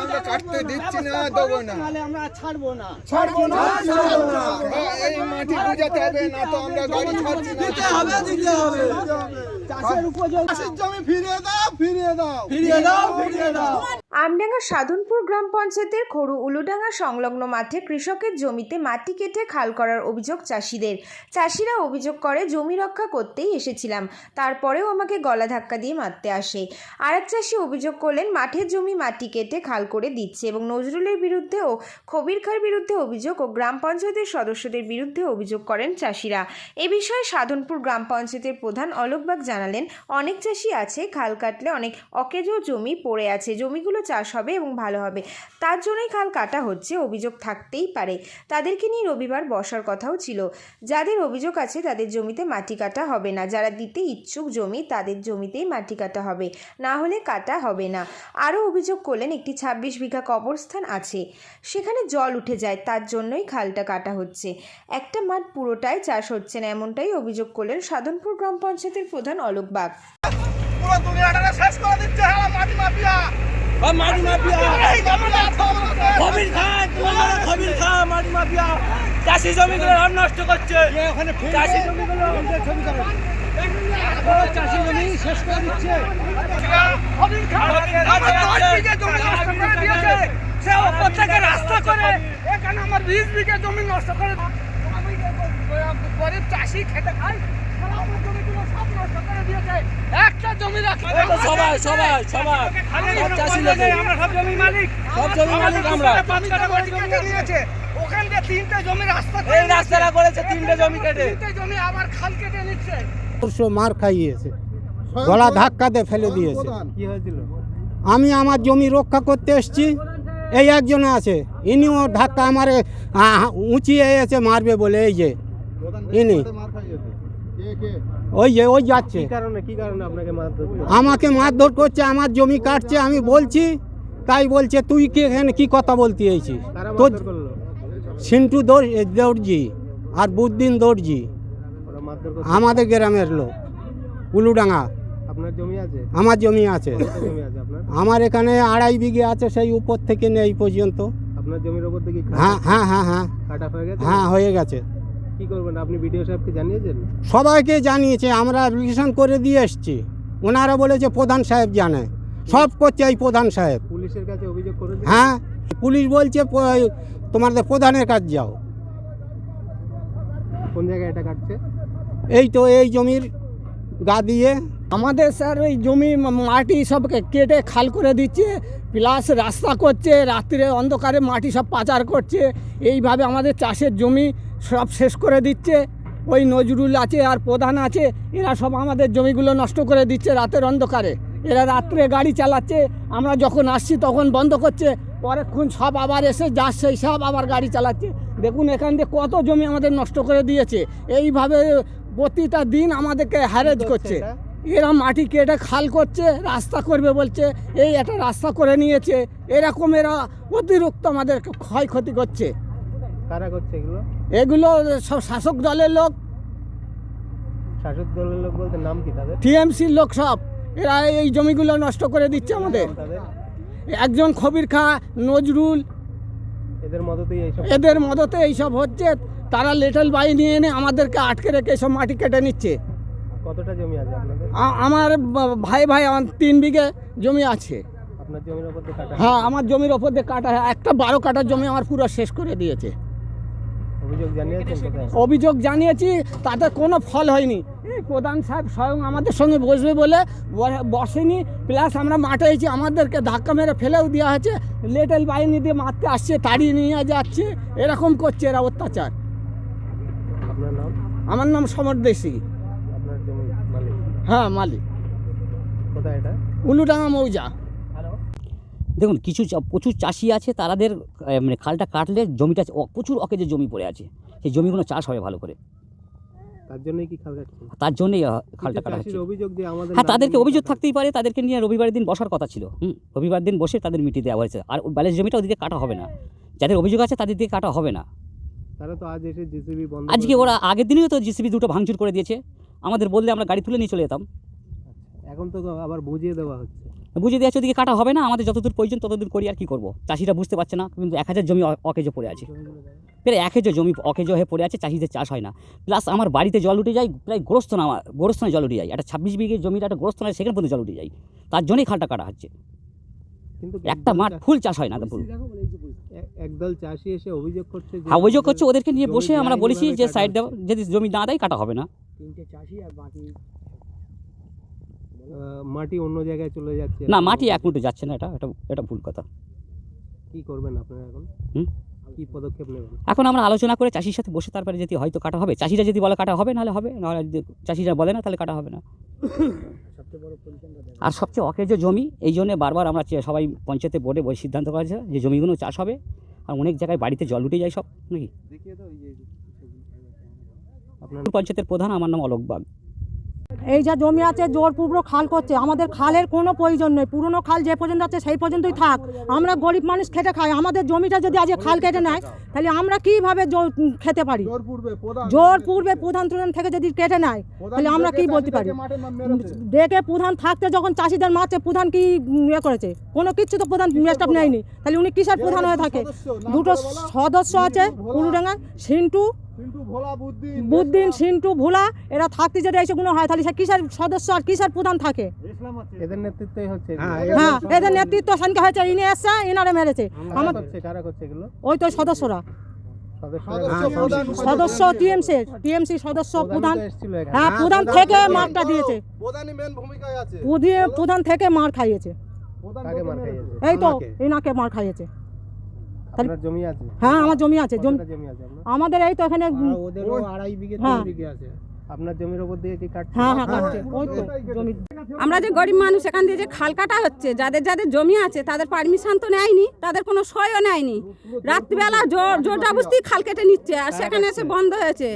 আমরা কাটতে দিচ্ছি না দেবো না আমরা ছাড়বো না ছাড়বো না ছাড়বো না এই মাটি বুঝাতে হবে না তো আমরা গাড়ি ছাড়ছি দিতে হবে। দিতে হবে চাষের উপযোগ জমি ফিরিয়ে দাও ফিরিয়ে দাও। ফিরিয়ে দাও ফিরিয়ে দাও। আমডাঙ্গা সাধনপুর গ্রাম পঞ্চায়েতের খড়ু উলুডাঙ্গা সংলগ্ন মাঠে কৃষকের জমিতে মাটি কেটে খাল করার অভিযোগ চাষিদের। চাষিরা অভিযোগ করে, জমি রক্ষা করতেই এসেছিলাম। তারপরেও আমাকে গলা ধাক্কা দিয়ে মারতে আসে। আর এক চাষি অভিযোগ করলেন, মাঠের জমি মাটি কেটে খাল করে দিচ্ছে এবং নজরুলের বিরুদ্ধে ও খবির খার বিরুদ্ধে অভিযোগ ও গ্রাম পঞ্চায়েতের সদস্যদের বিরুদ্ধে অভিযোগ করেন চাষিরা। এ বিষয়ে সাধনপুর গ্রাম পঞ্চায়েতের প্রধান অলোকবাগ জানালেন, অনেক চাষি আছে, খাল কাটলে অনেক অকেজো জমি পড়ে আছে। জমিগুলো চাষ হবে এবং ভালো হবে। তার জন্যই খাল কাটা হচ্ছে, অভিযোগ থাকতেই পারে। তাদেরকে নিয়ে রবিবার বসার কথাও ছিল। যাদের অভিযোগ আছে তাদের জমিতে মাটি কাটা হবে না। যারা দিতে ইচ্ছুক জমি তাদের জমিতেই মাটি কাটা হবে। না হলে কাটা হবে না। আরও অভিযোগ করলেন একটি ছাব্বিশ বিঘা কবরস্থান আছে। সেখানে জল উঠে যায়, তার জন্যই খালটা কাটা হচ্ছে। একটা মাঠ পুরোটাই চাষ হচ্ছে না, এমনটাই অভিযোগ করলেন সাধনপুর গ্রাম পঞ্চায়েতের প্রধান অলোক বাগ। পুরো শেষ করে দিচ্ছে মাটি মাফিয়া। মাটি মাফিয়া খবির খান তোমার খবির খান মাটি মাফিয়া চাষি জমিগুলো সব নষ্ট করছে। চাষি জমিগুলো চাষি জমি শেষ করে দিচ্ছে। সে ওপর থেকে রাস্তা করে এখানে আমার বিশ বিঘে জমি নষ্ট করে আমি গরিব চাষি খেতে খাই সারা আমার জমিগুলো সব নষ্ট করে দিয়েছে একটা জমি রাখি এই তো সবাই সবাই সবাই। সব চাষি লোকে আমরা সব জমি মালিক। সব জমি মালিক আমরা। পাঁচটা জমি কেটে নিয়েছে ওখান থেকে তিনটে জমি রাস্তা এই রাস্তাটা করেছে তিনটে জমি কেটে। তিনটে জমি আবার খাল কেটে নিচ্ছে। পরশু মার খাইয়েছে। গলা ধাক্কাতে ফেলে দিয়েছে। কি হয়েছিল আমি আমার জমি রক্ষা করতে এসেছি। এই একজনে আছে। ইনিও ধাক্কা আমারে উঁচিয়ে এসে মারবে বলে এই যে। ইনি। ওই যে ওই যাচ্ছে। কারণে কি কারণে আপনাকে মারধর আমাকে মারধর করছে আমার জমি কাটছে আমি বলছি তাই বলছে তুই কি এখানে কি কথা বলতে এইছিস তো সিন্টু দর- দর্জি আর বুদ্দিন দর্জি আমাদের গ্রামের লোক উলুডাঙ্গা। আপনার জমি আছে? আমার জমি আছে। আমার এখানে আড়াই বিঘে আছে সেই উপর থেকে নেই পর্যন্ত। আপনার জমির উপর থেকে হ্যাঁ হ্যাঁ হ্যাঁ হ্যাঁ। হ্যাঁ হয়ে গেছে। কি করবেন? আপনি ভিডিও সাহেবকে জানিয়েছেন? সবাইকে জানিয়েছে আমরা অ্যাপ্লিকেশন করে দিয়ে এসছি। ওনারা বলেছে প্রধান সাহেব জানে। সব করছে এই প্রধান সাহেব। পুলিশের কাছে অভিযোগ করেছেন হ্যাঁ পুলিশ বলছে প- তোমাদের প্রধানের কাজ যাও। কোন জায়গায় এটা কাটছে? এই তো এই জমির গা দিয়ে। আমাদের স্যার ওই জমি মা- মাটি সবকে কেটে খাল করে দিচ্ছে প্লাস রাস্তা করছে রাত্রে অন্ধকারে মাটি সব পাচার করছে। এইভাবে আমাদের চাষের জমি সব শেষ করে দিচ্ছে। ওই নজরুল আছে আর প্রধান আছে এরা সব আমাদের জমিগুলো নষ্ট করে দিচ্ছে রাতের অন্ধকারে। এরা রাত্রে গাড়ি চালাচ্ছে আমরা যখন আসছি তখন বন্ধ করছে পরেক্ষণ সব আবার এসে যাচ্ছে সব আবার গাড়ি চালাচ্ছে। দেখুন এখান দিয়ে কত জমি আমাদের নষ্ট করে দিয়েছে। এইভাবে প্রতিটা দিন আমাদেরকে হ্যারেজ করছে? এরা মাটি কেটে খাল করছে রাস্তা করবে বলছে এই একটা রাস্তা করে নিয়েছে। এরকম এরা অতিরিক্ত আমাদের ক্ষয়ক্ষতি করছে। কারা করছে এগুলো? এগুলো সব শাসক দলের লোক। শাসক দলের লোক বলতে নাম কি তাদের? টিএমসির লোক সব। এরা এই জমিগুলো নষ্ট করে দিচ্ছে আমাদের। একজন খবির খা নজরুল। এদের মদতেই এইসব এদের মদতে এইসব হচ্ছে। তারা লেটেল বাই নিয়ে এনে আমাদেরকে আটকে রেখে সব মাটি কেটে নিচ্ছে। কতটা জমি আছে আপনাদের? আমার ভাই ভাই আমার তিন বিঘে জমি আছে। আপনার জমির উপর দিয়ে কাটা? হ্যাঁ আমার জমির ওপর দিয়ে কাটা। একটা বারো কাটার জমি আমার পুরো শেষ করে দিয়েছে। অভিযোগ জানিয়েছি তাতে কোনো ফল হয়নি। প্রধান সাহেব স্বয়ং আমাদের সঙ্গে বসবে বলে বসেনি প্লাস আমরা মাঠে এসেছি আমাদেরকে ধাক্কা মেরে ফেলেও দেওয়া হয়েছে লেটেল বাহিনী দিয়ে মারতে আসছে তাড়িয়ে নিয়ে যাচ্ছে এরকম করছে এরা অত্যাচার। আমার নাম সমর দেশি। আপনার জমি মালিক? হ্যাঁ মালিক। কোথায় এটা? উলুডাঙ্গা মৌজা। দেখুন কিছু প্রচুর চাষি আছে তাদের মানে খালটা কাটলে জমিটা প্রচুর অকেজে জমি পড়ে আছে। সেই জমিগুলো চাষ হবে ভালো করে। তার জন্যই কি খাল কাটছে তার জন্যই খালটা কাটা হচ্ছে। অভিযোগ যে আমাদের হ্যাঁ তাদেরকে অভিযোগ থাকতেই পারে তাদেরকে নিয়ে রবিবারের দিন বসার কথা ছিল। হুম রবিবার দিন বসে তাদের মিটিয়ে দেওয়া হয়েছে। আর ব্যালেন্স জমিটা ওদিকে কাটা হবে না। যাদের অভিযোগ আছে তাদের দিকে কাটা হবে না। তারা তো আজ এসে জিসিবি বন্ধ আজকে ওরা আগের দিনেও তো জিসিবি দুটো ভাঙচুর করে দিয়েছে। আমাদের বললে আমরা গাড়ি তুলে নিয়ে চলে যেতাম। এখন তো আবার বুঝিয়ে দেওয়া হচ্ছে। বুঝে দিয়েছে ওদিকে কাটা হবে না আমাদের যতদূর প্রয়োজন ততদূর করি আর কি করব? চাষিরা বুঝতে পারছে না কিন্তু এক হাজার জমি অকেজো পড়ে আছে। প্রায় এক হাজার জমি অকেজো হয়ে পড়ে আছে চাষিদের চাষ হয় না। প্লাস আমার বাড়িতে জল উঠে যায় প্রায় গোরস্থানে আমার গোরস্থানে জল উঠে যায়। একটা ছাব্বিশ বিঘে জমির একটা গোরস্থানে সেখানে পর্যন্ত জল উঠে যায়। তার জন্যই খালটা কাটা হচ্ছে। কিন্তু একটা মাঠ ফুল চাষ হয় না ফুল একদল চাষি এসে অভিযোগ করছে হ্যাঁ অভিযোগ করছে ওদেরকে নিয়ে বসে আমরা বলেছি যে সাইড। দেওয়া যদি জমি না দেয় কাটা হবে না। আহ, মাটি অন্য জায়গায় চলে যাচ্ছে। না মাটি এক মুঠো যাচ্ছে না এটা এটা এটা ভুল কথা। কি করবেন আপনারা এখন? হুম? কি পদক্ষেপ নেবেন? এখন আমরা আলোচনা করে চাষির সাথে বসে তারপরে যদি হয়তো কাটা হবে চাষিরা যদি বলে কাটা হবে নাহলে হবে নাহলে যদি চাষিরা বলে না তাহলে কাটা হবে না। আর সবচেয়ে অকেজো জমি এই জন্য বারবার আমরা সবাই পঞ্চায়েতে বোর্ডে বসে সিদ্ধান্ত করেছে যে জমিগুলো চাষ হবে আর অনেক জায়গায় বাড়িতে জল উঠে যায় সব নাকি? আপনার পঞ্চায়েতের প্রধান আমার নাম অলোক বাগ। এই যা জমি আছে জোরপূর্বক খাল করছে। আমাদের খালের কোনো প্রয়োজন নেই। পুরনো খাল যে পর্যন্ত আছে সেই পর্যন্তই থাক। আমরা গরিব মানুষ খেটে খাই। আমাদের জমিটা যদি আজকে খাল কেটে নেয় তাহলে আমরা কীভাবে খেতে পারি? জোর পূর্বে প্রধান জোর প্রধান থেকে যদি কেটে নেয় তাহলে আমরা কি বলতে পারি? ডেকে প্রধান থাকতে যখন চাষিদের মারছে প্রধান কি ইয়ে করেছে? কোনো কিছু তো প্রধান মেস্টাপ নেয়নি। তাহলে উনি কিসের প্রধান হয়ে থাকে? দুটো সদস্য আছে উলুডাঙ্গা সিন্টু বুদ্দিন সিন্টু ভোলা এরা থাকতে যদি এইসবগুলো হয় তাহলে কিসের সদস্য আর কিসের প্রধান থাকে? এদের নেতৃত্বই হচ্ছে হ্যাঁ এদের নেতৃত্ব সেনকে হয়েছে ইনি এসছে ইনারে মেরেছে। আমার ওই তো সদস্যরা। সদস্যরা। সদস্য প্রধান সদস্য টিএমসি টিএমসি সদস্য প্রধান এখানে। হ্যাঁ প্রধান থেকে মারটা দিয়েছে। প্রধানই মেন ভূমিকায় আছে। প্রধি- প্রধান থেকে মার খাইয়েছে। এই তো? ইনাকে মার খাইয়েছে। আপনার জমি আছে? হ্যাঁ আমার জমি আছে জমি জমি আছে আমাদের এই তো এখানে ওদেরও আড়াই বিঘে হ্যাঁ। বিঘে আছে। আপনার জমির উপর দিয়ে কি কাটছে হ্যাঁ হ্যাঁ কাটছে? ওই তো জমি আমরা যে গরিব মানুষ এখান দিয়ে যে খাল কাটা হচ্ছে যাদের যাদের জমি আছে তাদের পারমিশন তো নেয়নি তাদের কোনো সয়ও নেয়নি। রাত্রিবেলা জোর জোর জবস্তি খাল কেটে নিচ্ছে আর সেখানে এসে বন্ধ হয়েছে।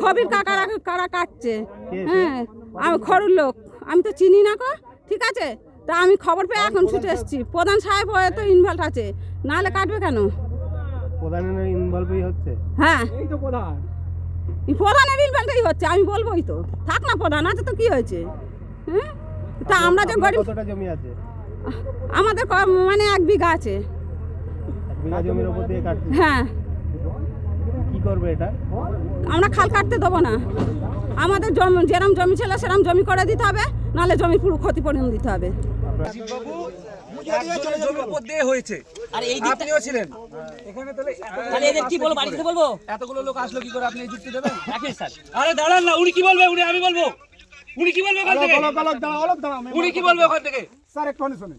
খবির কাকারা কারা কাটছে। হ্যাঁ আমি খরুর লোক। আমি তো চিনি না কো ঠিক আছে? তা আমি খবর পেয়ে এখন ছুটে এসেছি। প্রধান সাহেব হয়ে তো ইনভলভ আছে। নাহলে কাটবে কেন? প্রধানের ইনভলভই হচ্ছে। হ্যাঁ। এই তো প্রধান। এই প্রধানের ইনভলভই হচ্ছে আমি বলবোই তো। থাক না প্রধান আছে তো কি হয়েছে? হ্যাঁ তা আমরা যে গরিব কতটা জমি আছে? আমাদের মানে এক বিঘা আছে। এক বিঘা জমির উপর দিয়ে কাটছে। হ্যাঁ। কি করবে এটা? আমরা খাল কাটতে দেবো না। আমাদের জমি যেরম জমি ছিল সেরম জমি করে দিতে হবে নাহলে জমি পুরো ক্ষতিপূরণ দিতে হবে। জমির উপর দিয়ে হয়েছে। আর এই আপনিও ছিলেন। এখানে তাহলে তাহলে এদের কি বলব বাড়িতে বলব? এতগুলো লোক আসলো কি করে আপনি যুক্তি দেবেন? স্যার। আরে দাঁড়ান না উনি কি বলবে? উনি আমি বলব। উনি কি বলবে ওখান থেকে? উনি কি বলবে ওখান থেকে? স্যার একটু শুনুন।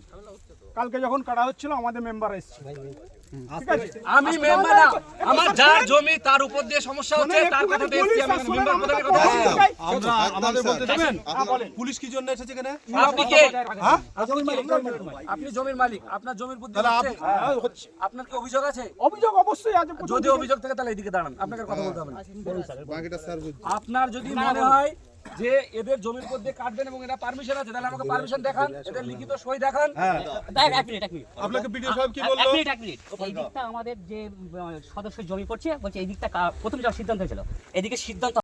কালকে যখন কাটা হচ্ছিল আমাদের মেম্বার এসেছিল আমি মেম্বার না। আমার যার জমি তার উপর দিয়ে সমস্যা হচ্ছে তার কথা এসেছি, আমি মেম্বার প্রধানের কথা বলছি। আমরা আমাদের বলতে দেবেন পুলিশ কি জন্য এসেছে এখানে? আপনি কে আপনি জমির মালিক আপনার জমির বুদ্ধি হচ্ছে? আপনার কি অভিযোগ আছে? অভিযোগ অবশ্যই আছে যদি অভিযোগ থাকে তাহলে এদিকে দাঁড়ান আপনাকে কথা বলতে হবে বাকিটা স্যার আপনার যদি মনে হয় যে এদের জমির মধ্যে কাটবেন এবং এটা পারমিশন আছে তাহলে আমাকে পারমিশন দেখান এদের লিখিত সই দেখান। এক মিনিট এক মিনিট। আপনাকে বিডিও সাহেব কি এক মিনিট এক মিনিট। এই দিকটা আমাদের যে সদস্য জমি পড়ছে বলছে এই দিকটা প্রথমে যাওয়ার সিদ্ধান্ত হয়েছিল। এদিকে সিদ্ধান্ত